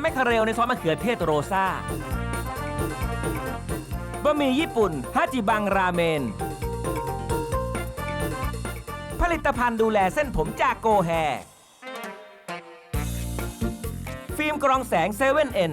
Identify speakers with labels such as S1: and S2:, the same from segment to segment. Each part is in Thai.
S1: แมคคาเรลในซอสมะเขือเทศโรซาบะหมี่ญี่ปุ่นฮาจิบังราเมน ผลิตภัณฑ์ดูแลเส้นผมจากโกแฮ ฟิล์มกรองแสงเซเว่นเอ็น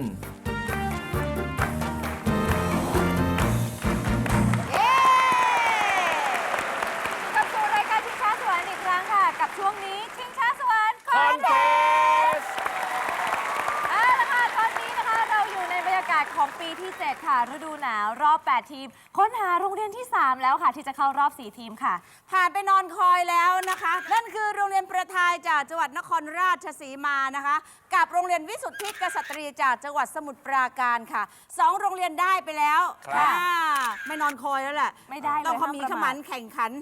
S2: ปีที่ 7 ค่ะ ฤดูหนาวรอบ 8 ทีม ค้นหาโรงเรียนที่ 3 แล้วค่ะ ที่จะเข้ารอบ 4 ทีมค่ะ
S3: ผ่านไปนอนคอยแล้วนะคะ นั่นคือโรงเรียนประทายจากจังหวัดนครราชสีมานะคะ กับโรงเรียนวิสุทธิกษัตรีจากจังหวัดสมุทรปราการค่ะสองโรงเรียนได้ไปแล้ว
S1: ครับ
S3: อ่าไม่นอนคอยแล้วแหละ
S2: ไม่ได้เลย
S3: ต้องเขามี
S2: ห้าม
S3: ข
S2: ประมาท
S3: มันแข่งขัน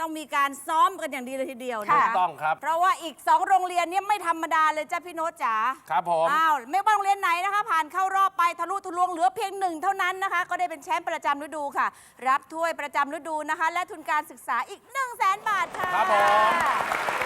S3: ต้องมีการซ้อมกันอย่างดีเลยทีเดียว
S2: ค่ะ
S3: นะ
S4: ถูกต้องครับ
S3: เพราะว่าอีก 2 โรงเรียนเนี่ยไม่ธรรมดาเลยจ้าพี่โน้ตจ๋า
S4: ครับผม
S3: อ้าวไม่ว่าโรงเรียนไหนนะคะ ผ่านเข้ารอบไปทะลุทะลวงเหลือเพียงหนึ่งเท่านั้นนะคะ ก็ได้เป็นแชมป์ประจำฤดูค่ะ รับถ้วยประจำฤดูนะคะ และทุนการศึกษาอีก 1 0 0 0 0แสนบาทค่ะ
S4: ครับผม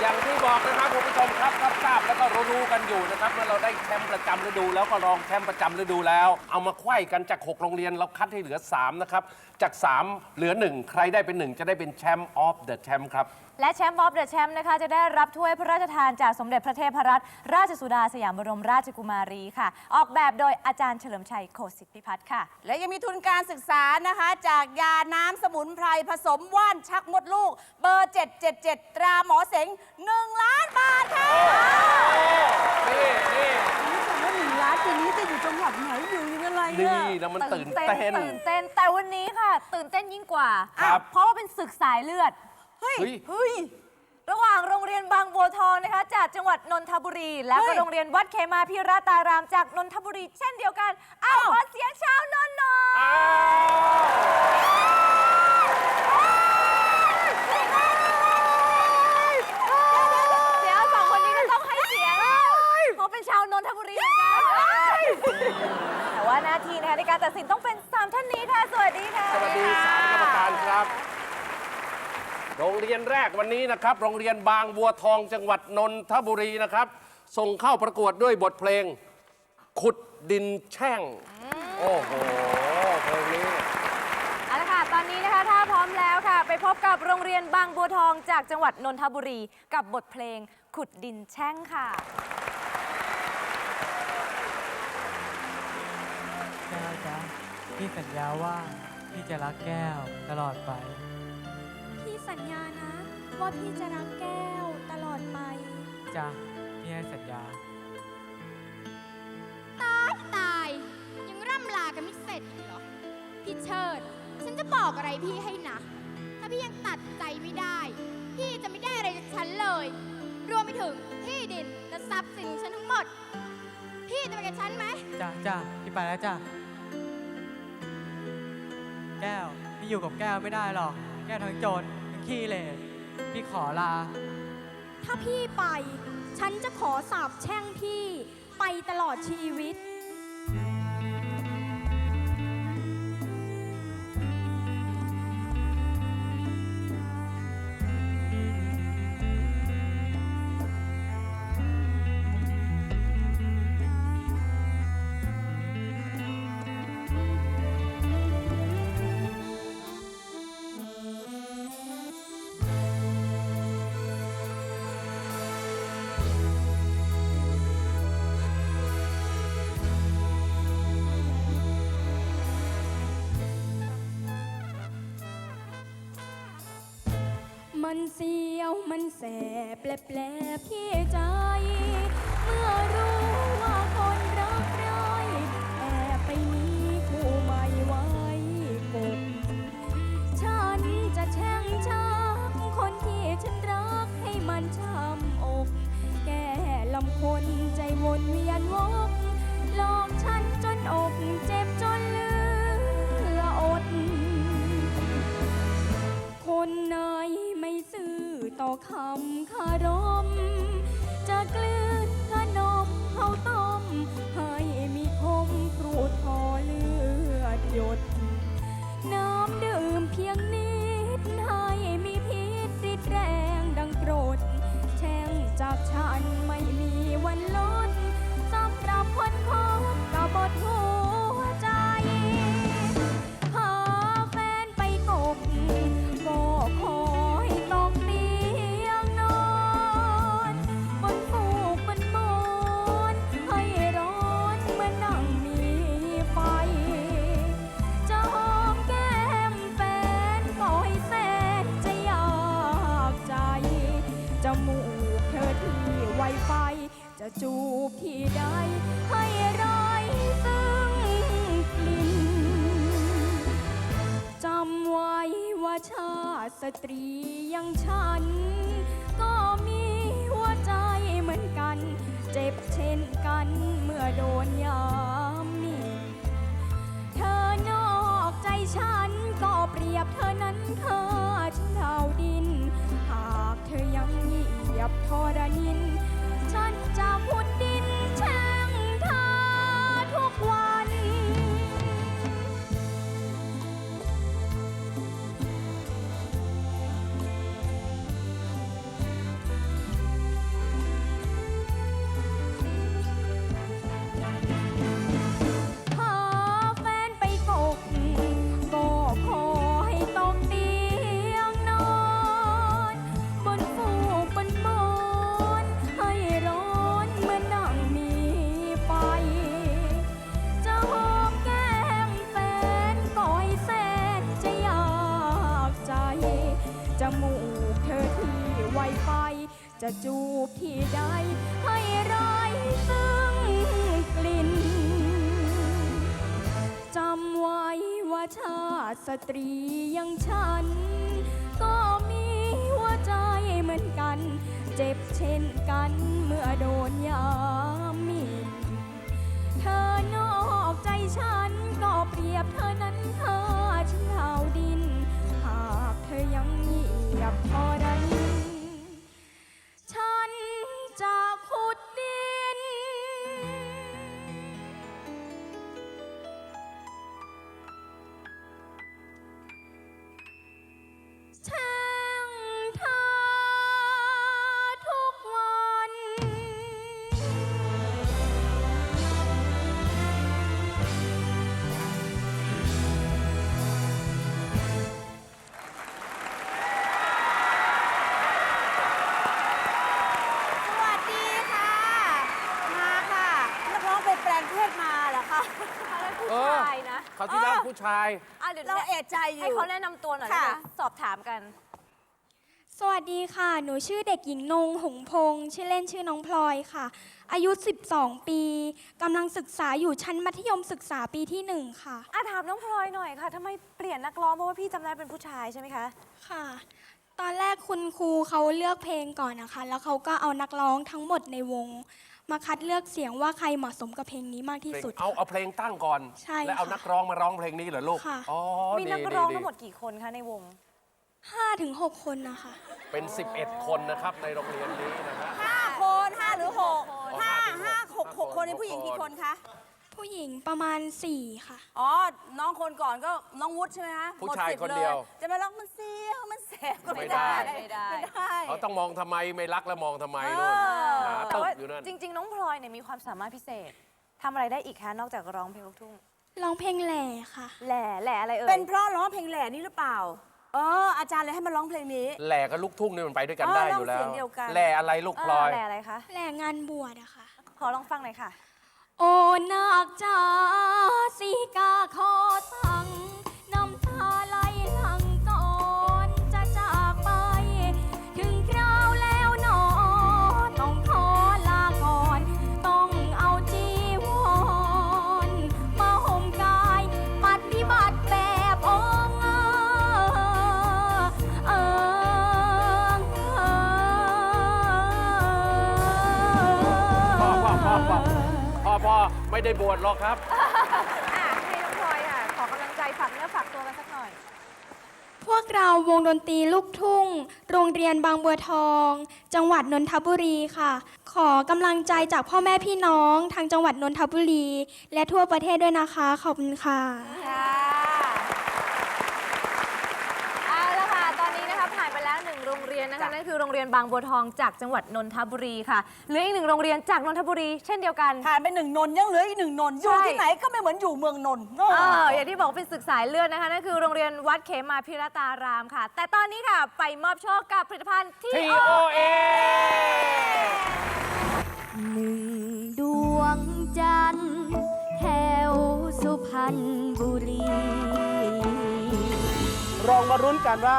S4: อย่างที่บอกนะครับคุณผู้ชมครับรับทราบแล้วก็รู้ๆกันอยู่นะครับเมื่อเราได้แชมป์ประจำฤดู แล้วก็รองแชมป์ประจำฤดูแล้ว เอามาไขว้กันจาก 6 โรงเรียนเราคัดให้เหลือ 3 นะครับ จาก 3 เหลือ 1 ใครได้เป็น 1 จะได้เป็นแชมป์ออฟเดอะแชมป์ครับ
S2: และแชมป์ออฟเดอะแชมป์นะคะจะได้รับถ้วยพระราชทานจากสมเด็จพระเทพรัตนราชสุดาสยามบรมราชกุมารีค่ะ ออกแบบโดยอาจารย์เฉลิมชัยโคสิทธิพัฒน์ค่ะ
S3: และยังมีทุนการศึกษานะคะ จากยาน้ำสมุนไพรผสมว่านชักมดลูก เบอร์ 777 ตราหมอเสง1 ล้านบาทค่ะ
S4: นี่นี่
S3: ว่าหนึ่งล้านปีนี้จะอยู่จังหวัดไหนอยู่ยังอะไร
S4: นี่แล้วมันตื่นเต้น
S2: ตื่นเต้นแต่วันนี้ค่ะ ตื่นเต้นยิ่งกว่า
S4: ครับ
S2: เพราะว่าเป็นศึกสายเลือด
S3: เฮ้ย
S4: เฮ้ย
S3: เฮ้ย
S2: ระหว่างโรงเรียนบางบัวทองนะคะ จากจังหวัดนนทบุรี และ
S3: เฮ้
S2: ก็
S3: ย
S2: โรงเรียนวัดเขมาพิรตารามจากนนทบุรี เช่นเดียวกันอ้าวขอเสียงชาวนนท์หน่อย
S4: อ้าว
S2: เดี๋ยวสองคนนี้ก็ต้องให้เสียงเพราะเป็นชาวนนทบุรีเหมือนกันแต่ว่าหน้าที่นะคะในการตัดสินต้องเป็นสามท่านนี้ค่ะ สวัสดีค่ะ
S4: สวัสดีสามกรรมการครับ โรงเรียนแรกวันนี้นะครับ โรงเรียนบางบัวทองจังหวัดนนทบุรีนะครับ ส่งเข้าประกวดด้วยบทเพลง ขุดดินแช่ง โอ้โหเพลงนี้
S2: เอาละค่ะ ตอนนี้นะคะ ถ้าพร้อมแล้วค่ะ ไปพบกับโรงเรียนบางบัวทองจากจังหวัดนนทบุรี กับบทเพลงขุดดินแช่งค่ะ
S5: แก้วจ๊ะพี่สัญญาว่าพี่จะรักแก้วตลอดไป
S6: พี่สัญญานะ ว่าพี่จะรักแก้วตลอดไป
S5: จ้ะพี่ให้สัญญา
S6: ตายตาย ยังร่ำลากันไม่เสร็จอีกเหรอ พี่เชิด ฉันจะบอกอะไรพี่ให้นะ ถ้าพี่ยังตัดใจไม่ได้ พี่จะไม่ได้อะไรจากฉันเลย รวมไปถึงที่ดินและทรัพย์สินของฉันทั้งหมด พี่จะไปกับฉันไหม
S5: จ้ะจ้ะพี่ไปแล้วจ้ะ แก้ว พี่อยู่กับแก้วไม่ได้หรอก แก้วทั้งโจรทั้งขี้เหร่ พี่ขอลา
S6: ถ้าพี่ไป ฉันจะขอสาบแช่งพี่ไปตลอดชีวิต มันเสียวมันแสบแปลแปลพี่ใจ เมื่อรู้ว่า คำคารม จะกลืนขนมเขาต้ม ให้มีคมครูทอเลือดหยด สตรีอย่างฉัน ก็มีหัวใจเหมือนกัน เจ็บเช่นกันเมื่อโดนยามมีเธอนอกใจฉันก็เปรียบเธอนั้นค่าฉันดาวดิน หากเธอยังเหยียบทรนิน จะจูบที่ใดให้ไร้ซึ่งกลิ่นจำไว้ว่าชาติสตรีอยังฉัน ก็มีหัวใจเหมือนกัน เจ็บเช่นกันเมื่อโดนยามหมิ่นเธอนอกใจฉันก็เปรียบเธอนั้นค่าฉันดาวดิน หากเธอยังเหยียบทรณิน ชา
S2: ย
S3: อะ
S2: เดี๋ยว
S3: เราเอะใจอยู่
S2: ให้เขาแนะนำตัวหน่อย
S3: ค่ะ
S2: เดี๋ยวสอบถามกัน
S6: สวัสดีค่ะ หนูชื่อเด็กหญิงนง หงพงษ์ชื่อเล่นชื่อน้องพลอยค่ะ อายุ 12 ปีกำลังศึกษาอยู่ชั้นมัธยมศึกษาปีที่หนึ่งค่ะ
S2: อะถามน้องพลอยหน่อยค่ะทำไมเปลี่ยนนักร้องเพราะว่าพี่จำได้เป็นผู้ชายใช่ไหมคะ
S6: ค่ะ ตอนแรกคุณครูเขาเลือกเพลงก่อนนะคะ แล้วเขาก็เอานักร้องทั้งหมดในวง มาคัดเลือกเสียงว่าใครเหมาะสมกับเพลงนี้มากที่สุด
S4: เอาเอาเพลงตั้งก่อน
S6: ใช่
S4: แล้วเอา
S6: ค่ะ
S4: นักร้องมาร้องเพลงนี้เหรอลูก
S6: ค่ะ
S4: อ๋อ
S2: มี
S4: ดี
S2: นักร้อง
S4: ดี
S2: ทั้งหมดกี่คนคะในวง
S6: 5ถึง6คนนะคะ
S4: เป็น 11 คนนะครับในโรงเรียนนี้นะฮะ
S3: ห้าคนห้าหรือหก
S4: อ๋อ
S3: ห้า
S4: ห้า
S3: ห้า
S4: ถึง
S3: ห
S4: ห
S3: ก
S4: ก
S3: หกคนใน
S4: หก
S3: ผู้หญิง
S4: คน
S3: กี่คนคะ
S6: ผู้หญิงประมาณ 4 ค่ะ
S3: อ๋อ น้องคนก่อนก็น้องวุฒิใช่ไหมคะ
S4: ผู้
S3: หมด
S4: ชาย
S3: สิทธิ์
S4: คนเดียว
S3: ลจะมาร้องมันเสียวมันแสบก็
S4: ไม่
S3: ไม่
S4: ได้
S3: ได้
S2: ไม่ได้
S3: ไม่ได้
S4: เขาต้องมองทำไมไม่รักแล้วมองทำไม
S3: เอ
S4: นู่น
S3: อ
S4: หา
S2: แต่
S4: ตึก
S2: ว่า
S4: อยู่นั่น
S2: จริง ๆ น้องพลอยเนี่ยมีความสามารถพิเศษทำอะไรได้อีกคะนอกจากร้องเพลงลูกทุ่ง
S6: ร้องเพลงแหล่ค่ะ
S2: แหล่แหล่อะไรเอ่ย
S3: เป็นเพราะร้องเพลงแหล่นี่หรือเปล่า เออ อาจารย์เลยให้มาร้องเพลงนี้
S4: แหล่กับลูกทุ่งนี่มันไปด้วยกัน
S3: เออ
S4: ได้อยู่แล้ว
S3: ร้องเสียงเดียวกัน
S4: แหล่อะไรลูกพลอย
S2: แหล่อะไรคะ
S6: แหล่งานบวชอะค่ะ
S2: ขอลองฟังหน่อยค่ะ
S6: โอ้นาคจ้าสีกาขอสั่งน้ำตาไหล
S4: บวชหรอกครับ
S2: อะให้น้องพลอยค่ะ ขอกำลังใจฝากเนื้อฝากตัวกันสักหน่อย
S6: พวกเราวงดนตรีลูกทุ่ง โรงเรียนบางบัวทอง จังหวัดนนทบุรีค่ะ ขอกำลังใจจากพ่อแม่พี่น้องทางจังหวัดนนทบุรี และทั่วประเทศด้วยนะคะ ขอบคุณค่ะ
S2: ค่ะเอาละค่ะ ตอนนี้นะคะผ่านไปแล้วห นึ่งโรงเรียนนะคะ
S3: จ้ะ
S2: นั่นคือโรงเรียนบางบัวทองจากจังหวัดนนทบุรีค่ะเหลืออีกหนึ่งโรงเรียนจากนนทบุรี เช่นเดียวกัน
S3: ผ่านไปหนึ่งนนท์ยังเหลืออีกหนึ่งนนท์อยู่
S2: ใช่
S3: ที่ไหนก็ไม่เหมือนอยู่เมืองนนท์
S2: เอออย่างที่บอกเป็นศึกสายเลือดนะคะนั่นคือโรงเรียนวัดเขมาพิรตารามค่ะ แต่ตอนนี้ค่ะไปมอบโชคกับผลิตภัณฑ์ที่
S4: TOA
S6: หนึ่งดวงจันทร์แถวสุพรรณบุรี
S7: ลองมารุ้นกันว่า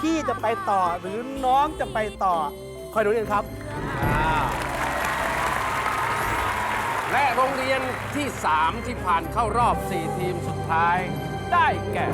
S7: พี่จะไปต่อหรือน้องจะไปต่อ คอยดูกันครับ
S4: และโรงเรียนที่ 3 ที่ผ่านเข้ารอบ 4 ทีมสุดท้าย ได้แก่